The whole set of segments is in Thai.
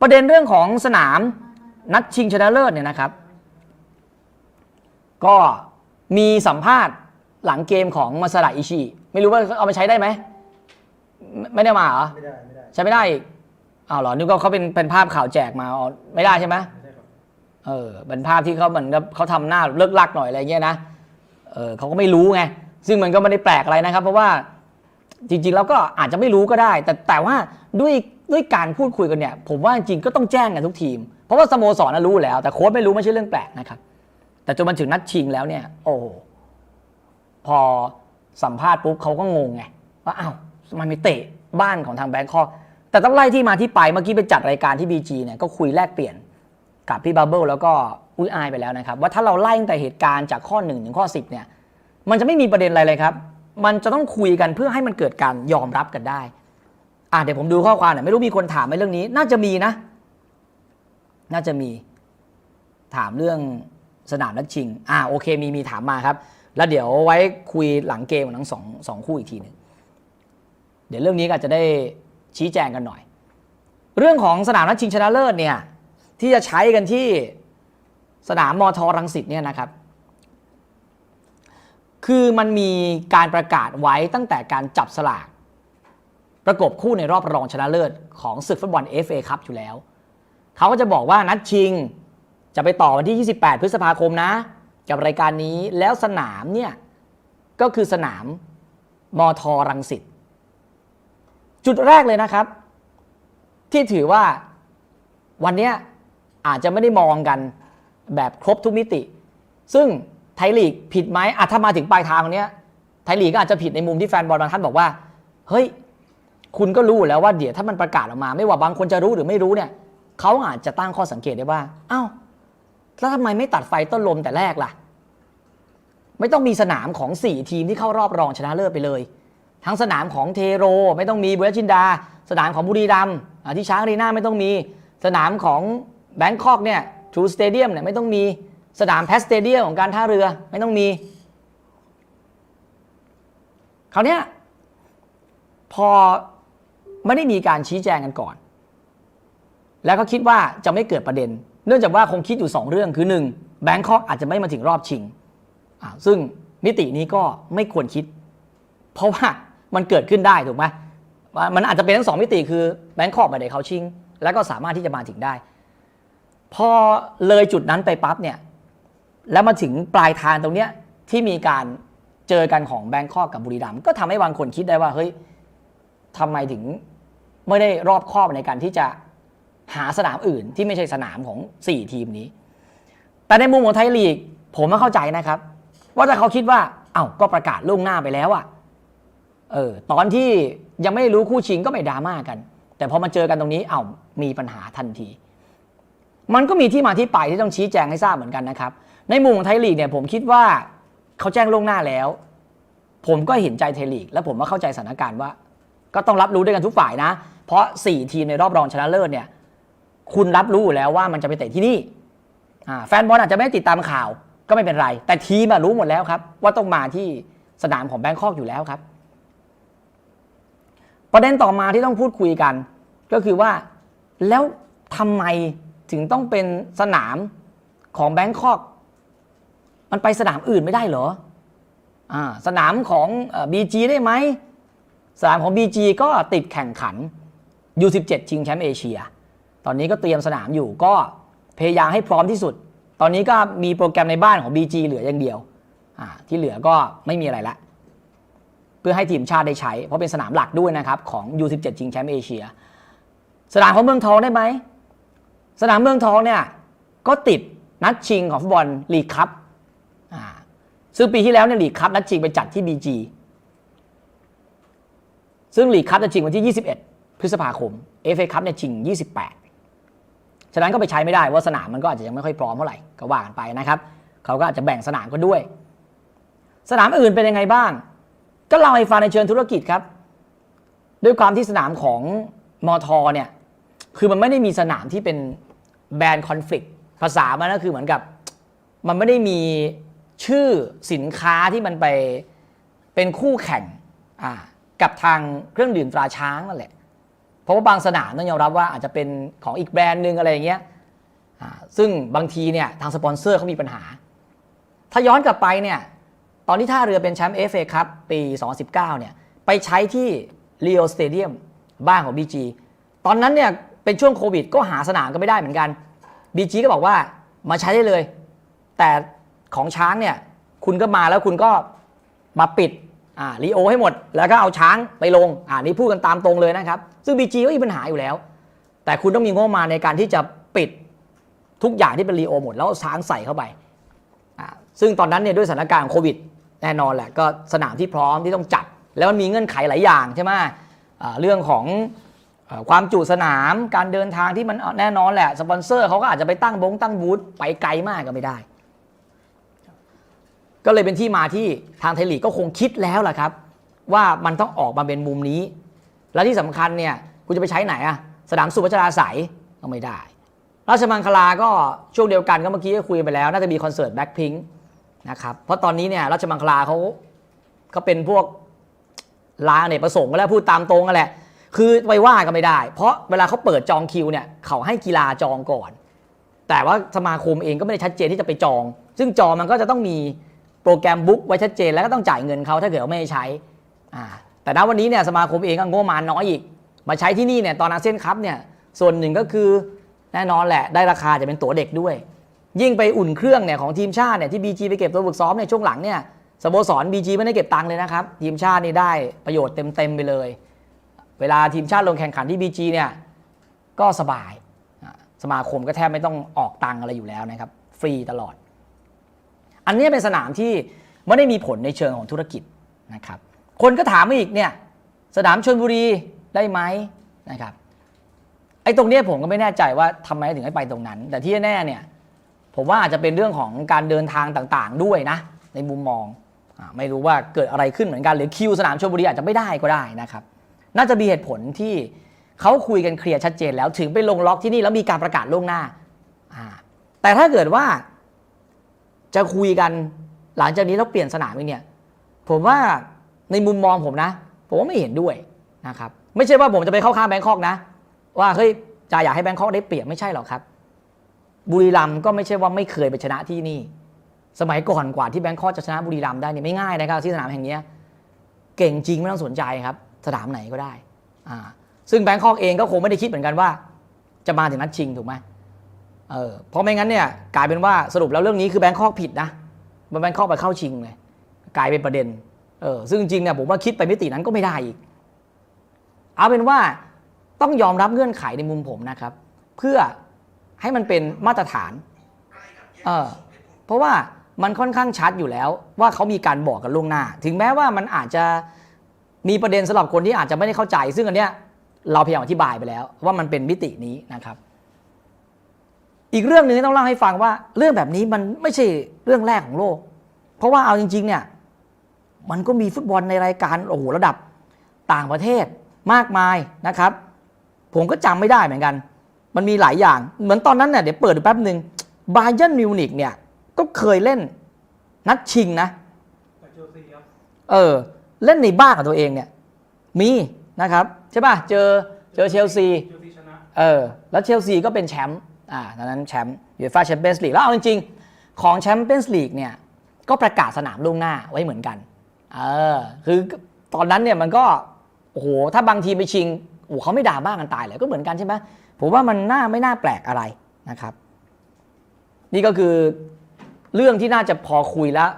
ประเด็นเรื่องของสนามนัดชิงชนะเลิศเนี่ยนะครับ ก็มีสัมภาษณ์หลังเกมของมาซาดะอิชิไม่รู้ว่าเอาไปใช้ได้ไหมไม่ไม่ได้มาเหรอ ไม่ได้ไม่ได้ใช้ไม่ได้อีกอ้าวเหรอนึกว่าเขาเป็นเป็นภาพข่าวแจกมาอ๋อไม่ได้ใช่ไหมไม่ได้ครับเออเป็นภาพที่เขาเหมือนกับเขาทำหน้าเลิกลักหน่อยอะไรเงี้ยนะเออเขาก็ไม่รู้ไงซึ่งมันก็ไม่ได้แปลกอะไรนะครับ เพราะว่าจริงๆแล้วก็อาจจะไม่รู้ก็ได้ แต่แต่ว่า ด้วยด้วยการพูดคุยกันเนี่ย ผมว่าจริงก็ต้องแจ้งกันทุกทีม เพราะว่าสโมสรน่ะรู้แล้ว แต่โค้ชไม่รู้ไม่ใช่เรื่องแปลกนะครับ แต่จนมันถึงนัดชิงแล้วเนี่ย โอ้พอสัมภาษณ์ปุ๊บเขาก็งงไงว่าอ้าวทำไมไม่เตะบ้านของทางแบงคอกแต่ต้องไล่ที่มาที่ไปเมื่อกี้ไปจัดรายการที่บีจีเนี่ยก็คุยแลกเปลี่ยนกับพี่บับเบิลแล้วก็อุ้ยอายไปแล้วนะครับ ว่าถ้าเราไล่ตั้งแต่เหตุการณ์จากข้อ1ถึงข้อ 10เนี่ยมันจะไม่มีประเด็นอะไรเลยครับ มันจะต้องคุยกันเพื่อให้มันเกิดการยอมรับกันได้ อะเดี๋ยวผมดูข้อความหน่อยไม่รู้มีคนถามไหมเรื่องนี้ น่าจะมีนะ น่าจะมีถามเรื่องสนามนัดชิง อ่าโอเคมีมีถามมาครับ แล้วเดี๋ยวไว้คุยหลังเกมของทั้งสองสองคู่อีกทีหนึ่งเดี๋ยวเรื่องนี้ก็อาจจะได้ชี้แจงกันหน่อย เรื่องของสนามนัดชิงชนะเลิศเนี่ยที่จะใช้กันที่สนามมทรังสิตเนี่ยนะครับ คือมันมีการประกาศไว้ตั้งแต่การจับสลาก ประกบคู่ในรอบรองชนะเลิศของศึกฟุตบอล FA คัพอยู่แล้ว เขาก็จะบอกว่านัดชิงจะไปต่อวันที่ 28 พฤษภาคมนะ กับรายการนี้แล้วสนามเนี่ย ก็คือสนามมทรังสิตจุดแรกเลยนะครับ ที่ถือว่าวันนี้อาจจะไม่ได้มองกันแบบครบทุกมิติ ซึ่งไทยลีกผิดไหมอาจถ้ามาถึงปลายทางตรงเนี้ยไทยลีกก็อาจจะผิดในมุมที่แฟนบอลบางท่านบอกว่า เฮ้ย คุณก็รู้แล้วว่าเดี๋ยวถ้ามันประกาศออกมา ไม่ว่าบางคนจะรู้หรือไม่รู้เนี่ยเขาอาจจะตั้งข้อสังเกตได้ว่าอ้าวแล้วทำไมไม่ตัดไฟต้นลมแต่แรกล่ะ ไม่ต้องมีสนามของ 4 ทีมที่เข้ารอบรองชนะเลิศไปเลย ทั้งสนามของเทโร ไม่ต้องมีบุรีจินดา สนามของบุรีรัมย์ที่ช้างรีนาไม่ต้องมี สนามของแบงคอกเนี่ยทรูสเตเดียมเนี่ยไม่ต้องมีสนามแพสสเตเดียมของการท่าเรือ ไม่ต้องมีคราวเนี้ยพอ ไม่ได้มีการชี้แจงกันก่อน แล้วก็คิดว่าจะไม่เกิดประเด็น เนื่องจากว่าคงคิดอยู่ 2 เรื่องคือ 1 แบงคอกอาจจะไม่มาถึงรอบชิง ซึ่งมิตินี้ก็ไม่ควรคิด เพราะว่ามันเกิดขึ้นได้ถูกไหมมันอาจจะเป็นทั้งสองมิติคือแบงคอกไปได้เขาชิง แล้วก็สามารถที่จะมาถึงได้ พอเลยจุดนั้นไปปั๊บเนี่ยแล้วมาถึงปลายทางตรงเนี้ยที่มีการเจอกันของแบงคอกกับบุรีรัมย์ก็ทำให้บางคนคิดได้ว่าเฮ้ยทำไมถึง ไม่ได้รอบคอบในการที่จะหาสนามอื่นที่ไม่ใช่สนามของ 4 ทีมนี้ แต่ในมุมของไทยลีก ผมไม่เข้าใจนะครับ ว่าถ้าเขาคิดว่า เอ้าก็ประกาศล่วงหน้าไปแล้วอะเออตอนที่ยังไม่ได้รู้คู่ชิงก็ไม่ดราม่ากัน แต่พอมาเจอกันตรงนี้เอ้ามีปัญหาทันที มันก็มีที่มาที่ไปที่ต้องชี้แจงให้ทราบเหมือนกันนะครับ ในมุมของไทยลีกเนี่ยผมคิดว่าเขาแจ้งล่วงหน้าแล้ว ผมก็เห็นใจไทยลีก และผมก็เข้าใจสถานการณ์ว่า ก็ต้องรับรู้ด้วยกันทุกฝ่ายนะ เพราะ 4 ทีมในรอบรองชนะเลิศเนี่ยคุณรับรู้อยู่แล้วว่ามันจะไปเตะที่นี่แฟนบอลอาจจะไม่ได้ติดตามข่าวก็ไม่เป็นไร แต่ทีมรู้หมดแล้วครับ ว่าต้องมาที่สนามของแบงคอกอยู่แล้วครับ ประเด็นต่อมาที่ต้องพูดคุยกัน ก็คือว่าแล้วทำไมถึงต้องเป็นสนามของแบงคอกมันไปสนามอื่นไม่ได้เหรออสนามของบีจีได้ไหมสนามของ BG ก็ติดแข่งขัน U17 ชิงแชมป์เอเชีย ตอนนี้ก็เตรียมสนามอยู่ก็พยายามให้พร้อมที่สุด ตอนนี้ก็มีโปรแกรมในบ้านของ BG เหลืออย่างเดียวที่เหลือก็ไม่มีอะไรละ เพื่อให้ทีมชาติได้ใช้ เพราะเป็นสนามหลักด้วยนะครับ ของ U17 ชิงแชมป์เอเชีย สนามของเมืองทองได้ไหม สนามเมืองทองเนี่ย ก็ติดนัดชิงของฟุตบอลลีกคัพซึ่งปีที่แล้วเนี่ยลีกคัพนัดชิงไปจัดที่ BG ซึ่งลีกคัพจะชิงวันที่ 21 พฤษภาคม FA คัพเนี่ยชิง 28 ฉะนั้นก็ไปใช้ไม่ได้ว่าสนามมันก็อาจจะยังไม่ค่อยพร้อมเท่าไหร่ก็ว่ากันไปนะครับ เขาก็อาจจะแบ่งสนามกันด้วย สนามอื่นเป็นยังไงบ้าง ก็เล่าให้ฟังในเชิงธุรกิจครับ ด้วยความที่สนามของมอทอเนี่ยคือมันไม่ได้มีสนามที่เป็นแบรนด์คอนฟ lict ภาษามันก็คือเหมือนกับ มันไม่ได้มีชื่อสินค้าที่มันไปเป็นคู่แข่งกับทางเครื่องดื่มตราช้างนั่นแหละ เพราะว่าบางสนามต้องยอมรับว่าอาจจะเป็นของอีกแบรนด์หนึ่งอะไรอย่างเงี้ยซึ่งบางทีเนี่ยทางสปอนเซอร์เขามีปัญหา ถ้าย้อนกลับไปเนี่ยตอนที่ท่าเรือเป็นแชมป์เอฟเอคัพปี 2019เนี่ยไปใช้ที่ Rio Stadium บ้านของ BG ตอนนั้นเนี่ยเป็นช่วงโควิด ก็หาสนามก็ไม่ได้เหมือนกัน BG ก็บอกว่ามาใช้ได้เลย แต่ของช้างเนี่ยคุณก็มาแล้วคุณก็มาปิด อ่ารีโอให้หมด แล้วก็เอาช้างไปลงอ่านี่พูดกันตามตรงเลยนะครับ ซึ่ง BG ก็มีปัญหาอยู่แล้ว แต่คุณต้องมีงบมาในการที่จะปิดทุกอย่างที่เป็นรีโอหมด แล้วเอาช้างใส่เข้าไปอ่าซึ่งตอนนั้นเนี่ยด้วยสถานการณ์โควิด แน่นอนแหละก็สนามที่พร้อมที่ต้องจัด แล้วมันมีเงื่อนไขหลายอย่างใช่ไหมอ่าเรื่องของอความจุสนามการเดินทางที่มันแน่นอนแหละสปอนเซอร์เขาก็อาจจะไปตั้งบงตั้งบูธไปไกลมากก็ไม่ได้ ก็เลยเป็นที่มาที่ทางไทยลีกก็คงคิดแล้วล่ะครับ ว่ามันต้องออกมาเป็นมุมนี้ และที่สำคัญเนี่ยคุณจะไปใช้ไหนอะสนามสุพัชราใสยก็ไม่ได้ ราชมังคลาก็ช่วงเดียวกันก็เมื่อกี้ก็คุยไปแล้ว น่าจะมีคอนเสิร์ตแบ็คพิงค์นะครับเพราะตอนนี้เนี่ยราชมังคลาเขาก็เป็นพวกลาเนี่ยประสงค์ก็แล้วพูดตามตรงกันแหละ คือไปว่าก็ไม่ได้ เพราะเวลาเขาเปิดจองคิวเนี่ยเขาให้กีฬาจองก่อน แต่ว่าสมาคมเองก็ไม่ได้ชัดเจนที่จะไปจอง ซึ่งจองมันก็จะต้องมี โปรแกรมบุ๊กไว้ชัดเจนแล้วก็ต้องจ่ายเงินเขาถ้าเกิดว่าไม่ใช้อ่าแต่ณวันนี้เนี่ยสมาคมเองก็งบมาน้อยอีก มาใช้ที่นี่เนี่ยตอนอาเซียนคัพเนี่ยส่วนหนึ่งก็คือแน่นอนแหละได้ราคาจะเป็นตั๋วเด็กด้วย ยิ่งไปอุ่นเครื่องเนี่ยของทีมชาติเนี่ยที่บีจีไปเก็บตัวฝึกซ้อมในช่วงหลังเนี่ยสโมสรบีจีไม่ได้เก็บตังค์เลยนะครับทีมชาตินี่ได้ประโยชน์เต็มๆไปเลย เวลาทีมชาติลงแข่งขันที่บีจีเนี่ยก็สบายสมาคมก็แทบไม่ต้องออกตังค์อะไรอยู่แล้วนะครับ ฟรีตลอด อันนี้เป็นสนามที่ไม่ได้มีผลในเชิงของธุรกิจนะครับ คนก็ถามมาอีกเนี่ยสนามชนบุรีได้ไหมนะครับไอ้ตรงนี้ผมก็ไม่แน่ใจว่าทำไมถึงให้ไปตรงนั้น แต่ที่แน่เนี่ยผมว่าอาจจะเป็นเรื่องของการเดินทางต่างๆ ด้วยนะ ในมุมมองอไม่รู้ว่าเกิดอะไรขึ้นเหมือนกันหรือคิวสนามชลบุรีอาจจะไม่ได้ก็ได้นะครับ น่าจะมีเหตุผลที่เขาคุยกันเคลียร์ชัดเจนแล้วถึงไปลงล็อกที่นี่แล้วมีการประกาศล่วงหน้าแต่ถ้าเกิดว่า จะคุยกันหลังจากนี้แล้วเปลี่ยนสนามอีกเนี่ย ผมว่าในมุมมองผมนะ ผมว่าไม่เห็นด้วยนะครับไม่ใช่ว่าผมจะไปเข้าข้างแบงคอกนะ ว่าเฮ้ยจะอยากให้แบงคอกได้เปรียบไม่ใช่หรอกครับ บุรีรัมย์ก็ไม่ใช่ว่าไม่เคยไปชนะที่นี่ สมัยก่อนกว่าที่แบงคอกจะชนะบุรีรัมย์ได้เนี่ยไม่ง่ายนะครับที่สนามแห่งนี้เก่งจริงไม่ต้องสนใจครับ สนามไหนก็ได้อ่าซึ่งแบงคอกเองก็คงไม่ได้คิดเหมือนกันว่า จะมาถึงนัดชิงถูกไหม เออเพราะไม่งั้นเนี่ยกลายเป็นว่าสรุปแล้วเรื่องนี้คือแบงคอกผิดนะมันแบงคอกไปเข้าชิงเลยกลายเป็นประเด็นเออซึ่งจริงเนี่ยผมว่าคิดไปมิตินั้นก็ไม่ได้อีก เอาเป็นว่าต้องยอมรับเงื่อนไขในมุมผมนะครับ เพื่อให้มันเป็นมาตรฐานเออเพราะว่ามันค่อนข้างชัดอยู่แล้ว ว่าเขามีการบอกกันล่วงหน้า ถึงแม้ว่ามันอาจจะมีประเด็นสำหรับคนที่อาจจะไม่ได้เข้าใจ ซึ่งอันเนี้ยเราพยายามอธิบายไปแล้ว ว่ามันเป็นมิตินี้นะครับ อีกเรื่องหนึ่งที่ต้องเล่าให้ฟังว่า เรื่องแบบนี้มันไม่ใช่เรื่องแรกของโลก เพราะว่าเอาจริง ๆ เนี่ย มันก็มีฟุตบอลในรายการโอ้โหระดับต่างประเทศมากมายนะครับ ผมก็จำไม่ได้เหมือนกัน มันมีหลายอย่าง เหมือนตอนนั้นเนี่ยเดี๋ยวเปิดดูแป๊บหนึ่งบาเย r n นมิวนิกเนี่ยก็เคยเล่นนัดชิงนะกับเชลซีครับเออ เล่นในบ้านของตัวเองเนี่ย มีนะครับ ใช่ป่ะ เจอเจอเชลซีเชลซีชนะเออ แล้วเชลซีก็เป็นแชมป์ อ่าตอนนั้นแชมป์ยูฟ่าแชมเปี้ยนส์ลีกแล้วเอาจริงๆ ของแชมเปี้ยนส์ลีกเนี่ยก็ประกาศสนามล่วงหน้าไว้เหมือนกันเออคือตอนนั้นเนี่ยมันก็โอ้โหถ้าบางทีไปชิงโอ้เขาไม่ด่าบ้ากันตายเลยก็เหมือนกันใช่ไหมผมว่ามันน่าไม่น่าแปลกอะไรนะครับ นี่ก็คือเรื่องที่น่าจะพอคุยแล้ว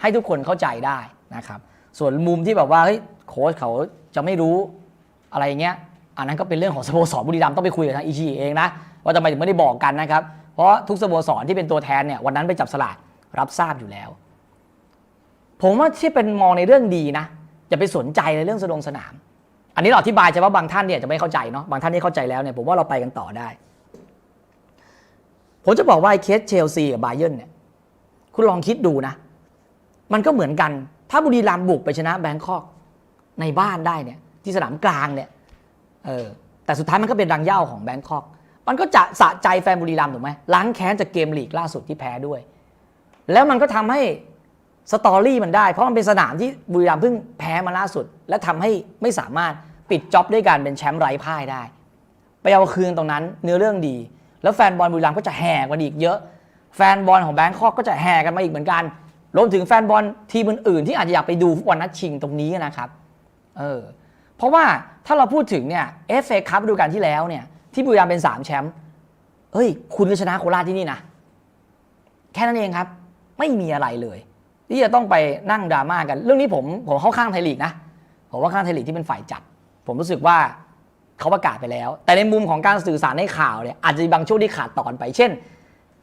ให้ทุกคนเข้าใจได้นะครับ ส่วนมุมที่แบบว่าเฮ้ยโค้ชเขาจะไม่รู้อะไรเงี้ย อันนั้นก็เป็นเรื่องของสโมสรบุรีรัมย์ต้องไปคุยกับทางอีชีเองนะว่าทำไมถึงไม่ได้บอกกันนะครับ เพราะทุกสโมสรที่เป็นตัวแทนเนี่ยวันนั้นไปจับสลากรับทราบอยู่แล้ว ผมว่าที่เป็นมองในเรื่องดีนะอย่าไปสนใจในเรื่องสนงสนาม อันนี้เราอธิบายเฉพาะบางท่านเนี่ยจะไม่เข้าใจเนาะบางท่านที่เข้าใจแล้วเนี่ยผมว่าเราไปกันต่อได้ ผมจะบอกว่าไอ้เคสเชลซีกับบาเยิร์นเนี่ยคุณลองคิดดูนะ มันก็เหมือนกัน ถ้าบุรีรัมย์บุกไปชนะแบงคอกในบ้านได้เนี่ยที่สนามกลางเนี่ย เออแต่สุดท้ายมันก็เป็นรังเย้าของแบงคอก มันก็จะสะใจแฟนบุรีรัมย์ถูกไหมล้างแค้นจากเกมลีกล่าสุดที่แพ้ด้วย แล้วมันก็ทำให้สตอรี่มันได้ เพราะมันเป็นสนามที่บุรีรัมย์เพิ่งแพ้มาล่าสุด และทำให้ไม่สามารถปิดจ็อบด้วยการเป็นแชมป์ไร้พ่ายได้ ไปเอาคืนตรงนั้นเนื้อเรื่องดี แล้วแฟนบอลบุรีรัมย์ก็จะแห่กันอีกเยอะ แฟนบอลของแบงคอกก็จะแห่กันมาอีกเหมือนกัน รวมถึงแฟนบอลทีมอื่นๆที่อาจจะอยากไปดูฟุตบอลนัดชิงตรงนี้นะครับ เออ เพราะว่าถ้าเราพูดถึงเนี่ยเอฟเอคัพฤดูกาลที่แล้วเนี่ยที่บุรีรัมย์เป็นสามแชมป์เฮ้ย คุณก็ชนะโคราชที่นี่นะ แค่นั้นเองครับ ไม่มีอะไรเลย ที่จะต้องไปนั่งดราม่ากัน เรื่องนี้ผมผมเข้าข้างไทยลีกนะ ผมว่าข้างไทยลีกที่เป็นฝ่ายจัด ผมรู้สึกว่าเขาประกาศไปแล้ว แต่ในมุมของการสื่อสารในข่าวเนี่ยอาจจะมีบางช่วงที่ขาดตอนไป เช่น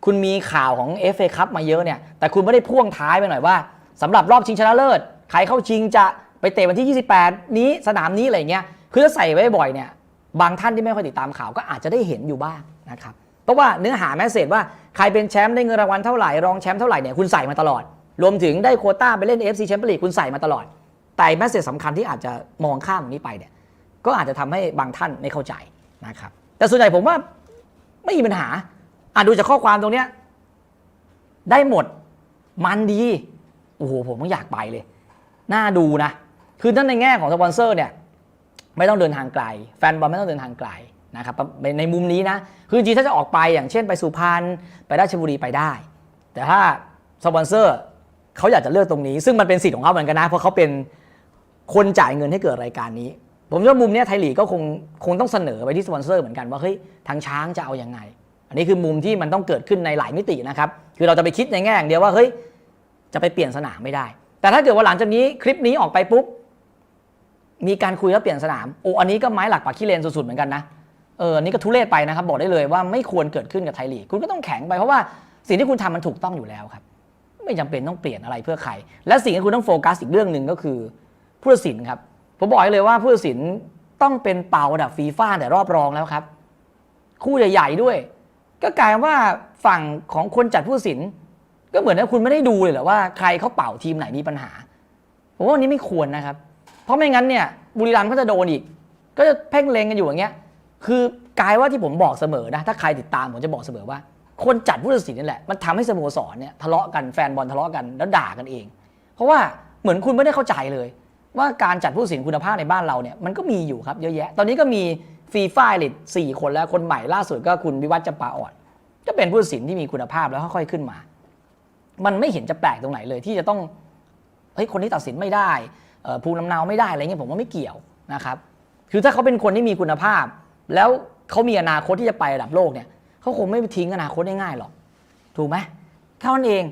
คุณมีข่าวของ FA คัพมาเยอะเนี่ย แต่คุณไม่ได้พ่วงท้ายไปหน่อยว่าสำหรับรอบชิงชนะเลิศใครเข้าชิงจะ ไปเตะวันที่ 28 นี้สนามนี้อะไรเงี้ยคือถ้าใส่ไว้บ่อยเนี่ยบางท่านที่ไม่ค่อยติดตามข่าวก็อาจจะได้เห็นอยู่บ้างนะครับเพราะว่าเนื้อหาแมสเซจว่าใครเป็นแชมป์ได้เงินรางวัลเท่าไหร่รองแชมป์เท่าไหร่เนี่ยคุณใส่มาตลอด รวมถึงได้โคต้าไปเล่น FC แชมเปี้ยนลีกคุณใส่มาตลอด แต่แมสเซจสำคัญที่อาจจะมองข้ามตรงนี้ไปเนี่ยก็อาจจะทำให้บางท่านไม่เข้าใจนะครับแต่ส่วนใหญ่ผมว่าไม่มีปัญหาอ่าดูจากข้อความตรงเนี้ยได้หมดมันดีโอ้โหผมก็อยากไปเลย น่าดูนะ คือถ้าในแง่ของสปอนเซอร์เนี่ยไม่ต้องเดินทางไกล แฟนบอลไม่ต้องเดินทางไกลนะครับในมุมนี้นะคือจริงถ้าจะออกไปอย่างเช่นไปสุพรรณไปราชบุรีไปได้ แต่ถ้าสปอนเซอร์เขาอยากจะเลือกตรงนี้ ซึ่งมันเป็นสิทธิ์ของเขาเหมือนกันนะ เพราะเขาเป็นคนจ่ายเงินให้เกิดรายการนี้ ผมว่ามุมนี้ไทยลีกก็คงคงต้องเสนอไปที่สปอนเซอร์เหมือนกันว่าเฮ้ยทางช้างจะเอาอยัางไง อันนี้คือมุมที่มันต้องเกิดขึ้นในหลายมิตินะครับคือเราจะไปคิดในแง่อย่างเดียวว่าเฮ้ยจะไปเปลี่ยนสนามไม่ได้ แต่ถ้าเกิดว่าหลังจากนี้คลิปนี้ออกไปปุ๊บ มีการคุยแล้วเปลี่ยนสนามโอ้อันนี้ก็ไม้หลักปักขี้เลนสุดๆเหมือนกันนะเอออันนี้ก็ทุเรศไปนะครับบอกได้เลยว่าไม่ควรเกิดขึ้นกับไทยลีกคุณก็ต้องแข็งไปเพราะว่าสิ่งที่คุณทำมันถูกต้องอยู่แล้วครับ ไม่จำเป็นต้องเปลี่ยนอะไรเพื่อใคร และสิ่งที่คุณต้องโฟกัสอีกเรื่องหนึ่งก็คือผู้ตัดสินครับผมบอกให้เลยว่าผู้ตัดสินต้องเป็นเป่าระดับฟีฟ่าแต่รอบรองแล้วครับ คู่ใหญ่ๆด้วย ก็กลายว่าฝั่งของคนจัดผู้ตัดสิน ก็เหมือนว่าคุณไม่ได้ดูเลยเหรอว่าใครเขาเป่าทีมไหนมีปัญหาผมว่าวันนี้ไม่ควรนะครับ ราะไม่งั้นเนี่ยบุรีรัมย์ก็จะโดนอีก ก็จะเพ่งเลงกันอยู่อย่างเงี้ย คือกลายว่าที่ผมบอกเสมอนะ ถ้าใครติดตามผมจะบอกเสมอว่า คนจัดผู้ตัดสินนี่แหละ มันทำให้สโมสรเนี่ยทะเลาะกันแฟนบอลทะเลาะกันแล้วด่ากันเอง เพราะว่าเหมือนคุณไม่ได้เข้าใจเลย ว่าการจัดผู้ตัดสินคุณภาพในบ้านเราเนี่ยมันก็มีอยู่ครับเยอะแยะ ตอนนี้ก็มีฟีฟ่าลิตสี่คนแล้วคนใหม่ล่าสุดก็คุณวิวัฒน์จำปาอ่อนก็เป็นผู้ตัดสินที่มีคุณภาพแล้วค่อยๆขึ้นมา มันไม่เห็นจะแปลกตรงไหนเลยที่จะต้องเฮ้ยคนที่ตัดสินไม่ได้ ภูมิลำเนาไม่ได้อะไรเงี้ยผมว่าไม่เกี่ยวนะครับคือถ้าเขาเป็นคนที่มีคุณภาพ แล้วเขามีอนาคตที่จะไประดับโลกเนี่ยเขาคงไม่ทิ้งอนาคตได้ง่ายหรอกถูกไหมเท่านั้นเอง